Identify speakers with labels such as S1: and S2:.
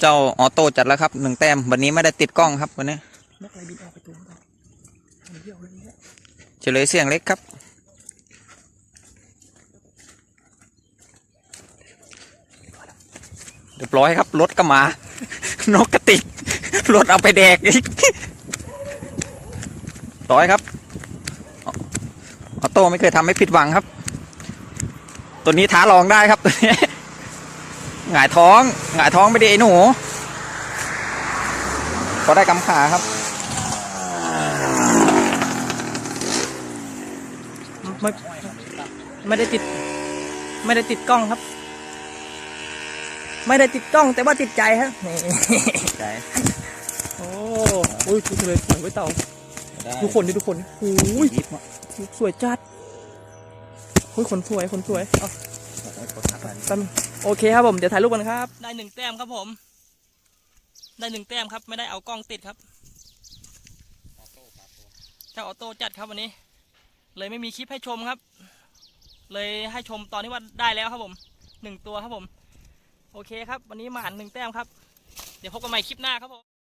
S1: เจ้า
S2: ออโต้จัดแล้วครับหนึ่งแต้มวันนี้ไม่ได้ติดกล้องครับวันนี้
S1: นกอะเลยเนี่ย
S2: เฉลยเสียงเล็กครับ เรียบร้อยครับรถก็มา นกกระติกรถเอาไปแดกอีกร้อยครับออโต้ไม่เคยทำให้ผิดหวังครับ ตัวนี้ท้าลองได้ครับตัวนี้ หงายท้องหงายท้องไม่ดีไอ้หนูพอได้กำขาครับ
S1: ไม่ไม่ได้ติด ไม่ได้ติดกล้องครับ ไม่ได้ติดกล้องแต่ว่าติดใจฮะนี่
S2: ใจ
S1: โอ้โอ้ยทุกเลยสวยไว้เต่าทุกคนดิทุกคนโอ้ยสวยจัดโอ้ยคนสวยคนสวยเอาแป๊บนึง โอเคครับผมเดี๋ยวถ่ายรูปกันครับ ได้หนึ่งแต้มครับผม ได้หนึ่งแต้มครับ ไม่ได้เอากล้องติดครับเจ้าออโต้จัดครับวันนี้ เลยไม่มีคลิปให้ชมครับ เลยให้ชมตอนที่ว่าได้แล้วครับผมหนึ่งตัวครับผม โอเคครับ วันนี้มาหันหนึ่งแต้มครับ เดี๋ยวพบกันใหม่คลิปหน้าครับผม